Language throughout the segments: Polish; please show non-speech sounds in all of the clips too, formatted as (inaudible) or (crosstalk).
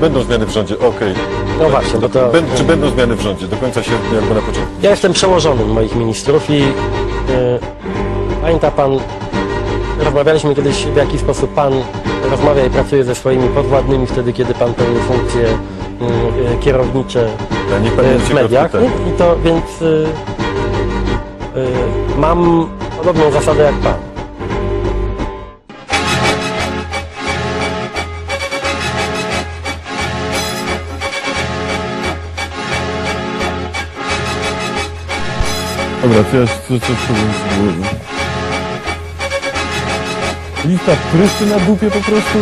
będą zmiany w rządzie? Okej. No właśnie, bo to... Bę- Czy będą zmiany w rządzie? Do końca sierpnia albo na początku? Ja jestem przełożonym moich ministrów i y, pamięta pan, rozmawialiśmy kiedyś w jaki sposób pan rozmawia i pracuje ze swoimi podwładnymi wtedy, kiedy pan pełni funkcje y, y, kierownicze Ja y, nie w mediach. I to więc y, y, mam podobną zasadę jak pan. Dobra, to ja co, co powiem z głowy. Lista pryszczy na dupie po prostu.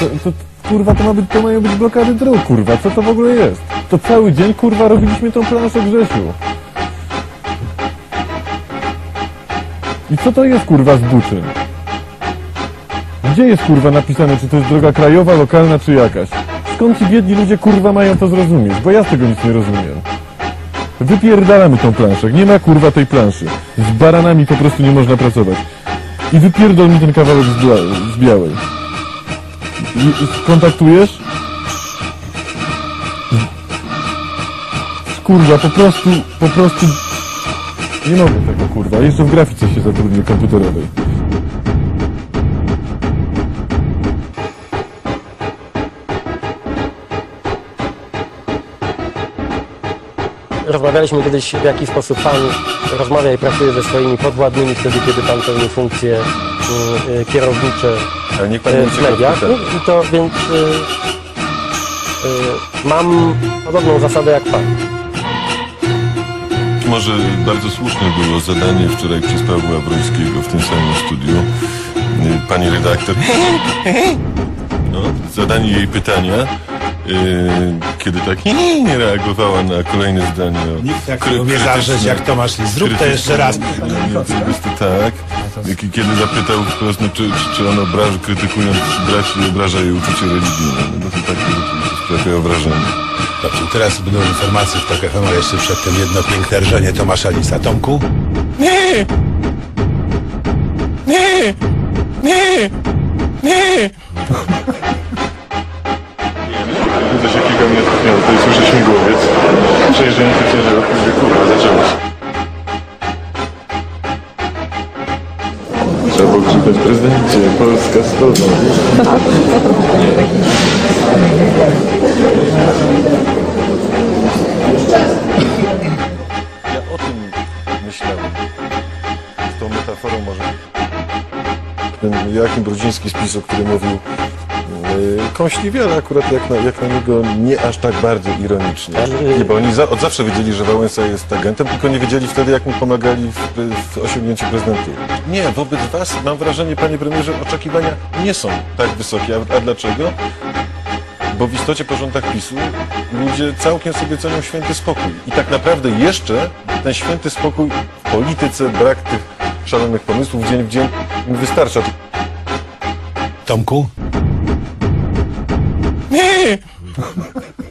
To, to, kurwa, to, ma być, to mają być blokady dróg, kurwa. Co to w ogóle jest? To cały dzień, kurwa, robiliśmy tą planszę Grzesiu. I co to jest, kurwa, z Buczyn? Gdzie jest, kurwa, napisane, czy to jest droga krajowa, lokalna, czy jakaś? Skąd ci biedni ludzie, kurwa, mają to zrozumieć? Bo ja z tego nic nie rozumiem. Wypierdalamy tą planszę. Nie ma kurwa tej planszy. Z baranami po prostu nie można pracować. I wypierdol mi ten kawałek z, bla- z białej. I, kontaktujesz? Kurwa, po prostu, po prostu... Nie mogę tego kurwa. Jeszcze w grafice się zatrudnię komputerowej. Rozmawialiśmy kiedyś w jaki sposób pan rozmawia i pracuje ze swoimi podwładnymi wtedy, kiedy pan pełni funkcje y, y, kierownicze Ale niech pan y, nie w mediach. pytania. I to więc y, y, mam podobną zasadę jak pan. Może bardzo słuszne było zadanie wczoraj przez Pawła Wrońskiego w tym samym studiu. Y, Pani redaktor. (laughs) No, zadanie jej pytania. Y, Kiedy tak nie reagowała na kolejne zdanie. o Nikt tak nie umie zawrzeć jak Tomasz Lis. Zrób to jeszcze raz. Prostu tak. Jak- Kiedy zapytał wprost, no, czy, czy, czy on obraża, krytykując braci, obraża jej uczucie religijne. No to takie sprawiają wrażenie. Dobrze, teraz będą informacje w TOK FM, jeszcze przedtem jedno piękne rżenie Tomasza Lisa. Tomku? Budzę (laughs) to jest słyszę śmigłowiec. Przejeżdżający ciężarów, mówię, kurwa, zaczęło się. Trzeba było krzyknąć prezydencie, Polska stolna. Ja o tym myślałem. Z tą metaforą może. Ten Joachim Brudziński z PiSu, który mówił yy, ale akurat jak na, jak na niego nie aż tak bardzo ironicznie. Nie, bo oni za, od zawsze wiedzieli, że Wałęsa jest agentem, tylko nie wiedzieli wtedy, jak mu pomagali w, w osiągnięciu prezydentury. Nie, wobec was mam wrażenie, panie premierze, oczekiwania nie są tak wysokie. A, a dlaczego? Bo w istocie po rządach PiSu ludzie całkiem sobie cenią święty spokój. I tak naprawdę jeszcze ten święty spokój w polityce, brak tych szalonych pomysłów dzień w dzień wystarcza. Tomku? ハハハハ!